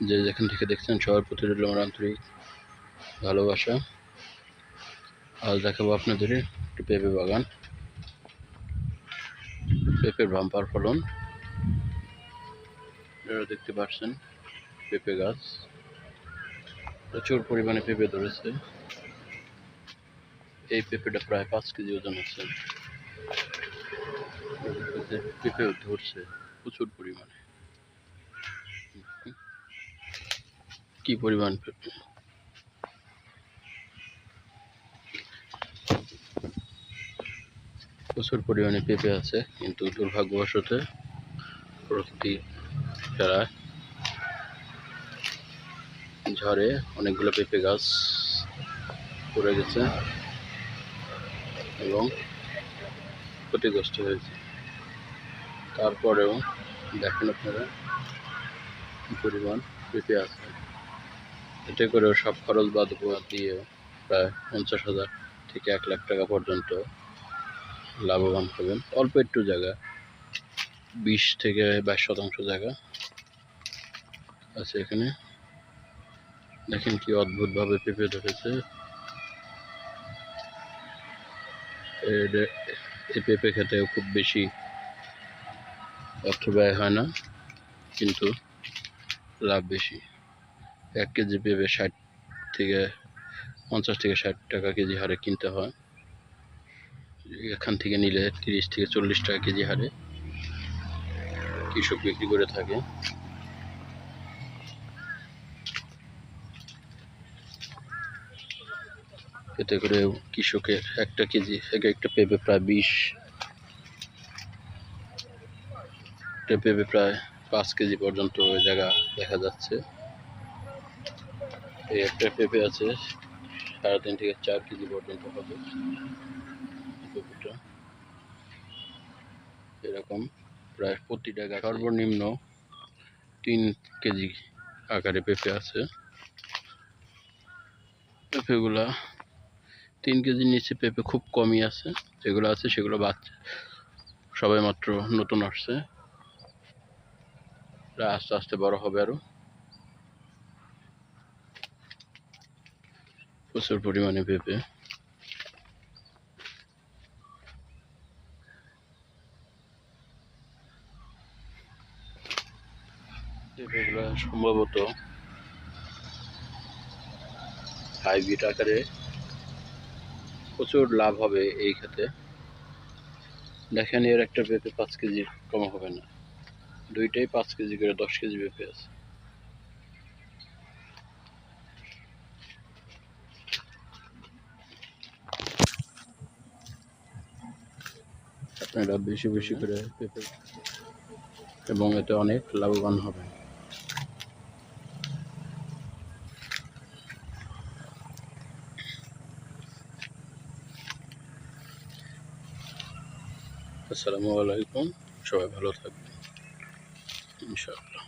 যে যেখান থেকে দেখছেন, সবার প্রতি রইল আমার আন্তরিক ভালোবাসা। আজ দেখাবো আপনাদের একটু পেঁপে বাগান। পেঁপের বাম্পার ফলন। আপনারা দেখতে পাচ্ছেন পেঁপে গাছ। প্রচুর পরিমাণে পেঁপে ধরেছে। এই পেঁপেটা প্রায় পাঁচ কেজি ওজন আছে। পেঁপে ধরছে প্রচুর পরিমাণে। কি পরিমাণ? প্রচুর পরিমাণে পেঁপে আছে, কিন্তু দুর্ভাগ্যবশত প্রকৃতি ফেরায় ঝড়ে অনেকগুলো পেঁপে গাছ পড়ে গেছে এবং ক্ষতিগ্রস্ত হয়েছে। তারপরেও দেখেন আপনারা পরিমাণ পেঁপে আছে। এতে করেও সব খরচ বাদ দিয়ে প্রায় পঞ্চাশ হাজার থেকে এক লাখ টাকা পর্যন্ত লাভবান হবেন। অল্প একটু জায়গা, বিশ থেকে বাইশ শতাংশ জায়গা আছে এখানে। দেখেন কি অদ্ভুতভাবে পেঁপে ধরেছে। এই পেঁপে খেতেও খুব বেশি অর্থ ব্যয় হয় না, কিন্তু লাভ বেশি। এক কেজি পেঁপে ষাট থেকে পঞ্চাশ থেকে ষাট টাকা কেজি হারে কিনতে হয়। এখান থেকে নিলে তিরিশ থেকে চল্লিশ টাকা কেজি হারে কৃষক বিক্রি করে থাকে। এতে করে কৃষকের একটা কেজি, এক একটা পেঁপে প্রায় বিশ একটা পেঁপে প্রায় পাঁচ কেজি পর্যন্ত ওই জায়গা দেখা যাচ্ছে। এই একটা পেঁপে আছে। সাড়ে তিন থেকে চার কেজি পর্যন্ত হবে। পেঁপেটা এরকম প্রায় প্রতিটা গাছ। সর্বনিম্ন তিন কেজি আকারে পেঁপে আছে। পেঁপেগুলা তিন কেজির নিচে পেঁপে খুব কমই আছে। যেগুলো আছে সেগুলো বাচ্চা সবাই মাত্র নতুন আসছে। আস্তে আস্তে বড় হবে আরও। প্রচুর পরিমাণে পেঁপে। সম্ভবত হাইব্রিড আকারে প্রচুর লাভ হবে এই ক্ষেতে। দেখেন এর একটা পেঁপে পাঁচ কেজি, কম হবে না। দুইটাই পাঁচ কেজি করে দশ কেজি পেঁপে আছে। আপনারা বেশি বেশি করে পেতে এবং এতে অনেক লাভবান হবে আসসালামু আলাইকুম, সবাই ভালো থাকবেন, ইনশাআল্লাহ।